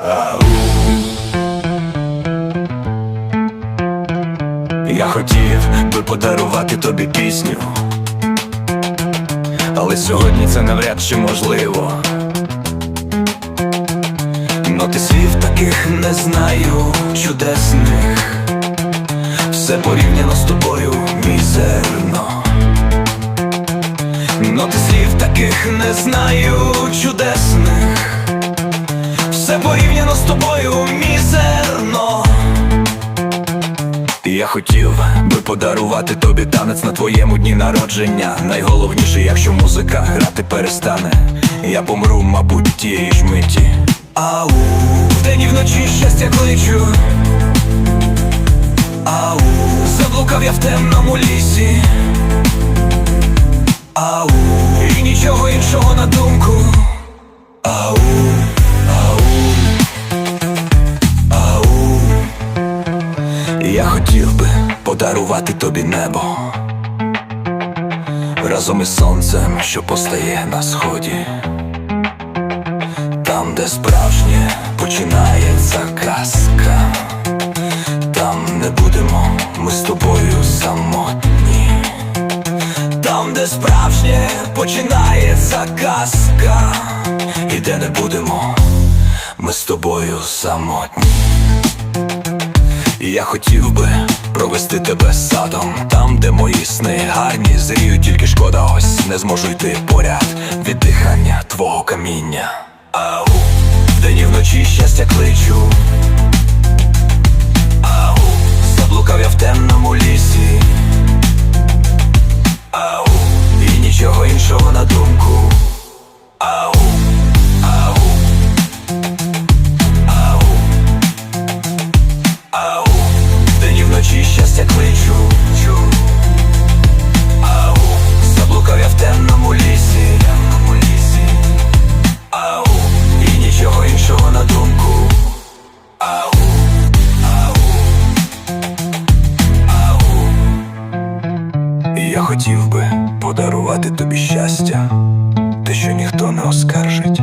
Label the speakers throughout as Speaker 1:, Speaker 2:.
Speaker 1: Я хотів би подарувати тобі пісню, але сьогодні це навряд чи можливо. Ноти слів таких не знаю, чудесних, все порівняно з тобою мізерно. Ноти слів таких не знаю, чудесних, все порівняно з тобою мізерно. Я хотів би подарувати тобі танець на твоєму дні народження. Найголовніше, якщо музика грати перестане, я помру, мабуть, тієї ж миті. Ау, вдень і вночі щастя кличу. Ау, заблукав я в темному лісі. Ау, Я хотів би подарувати тобі небо. Разом із сонцем, що постає на сході, там, де справжнє починається казка, там не будемо ми з тобою самотні, там, де справжнє починається казка, і де не будемо ми з тобою самотні. Я хотів би провести тебе садом, там, де мої сни гарні, зріють тільки шкода, ось не зможу йти поряд від дихання твого каміння. Ау, вдень і вночі щастя кличу. Хотів би подарувати тобі щастя, те, що ніхто не оскаржить.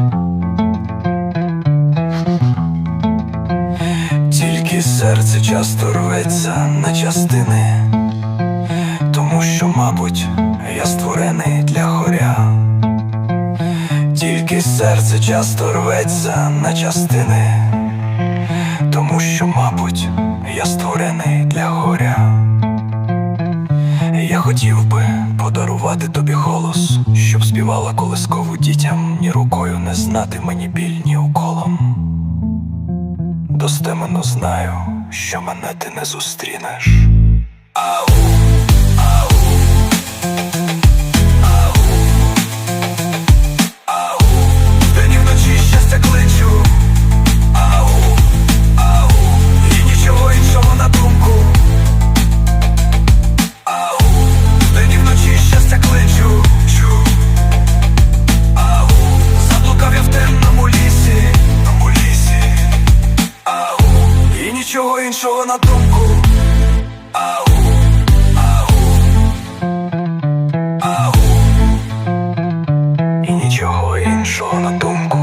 Speaker 1: Тільки серце часто рветься на частини, тому що, мабуть, я створений для горя. Тільки серце часто рветься на частини, тому що, мабуть, я створений для горя. Хотів би подарувати тобі голос, щоб співала колискову дітям, ні рукою не знати мені біль, ні уколом. Достеменно знаю, що мене ти не зустрінеш. Ау, 回应说了冬菇。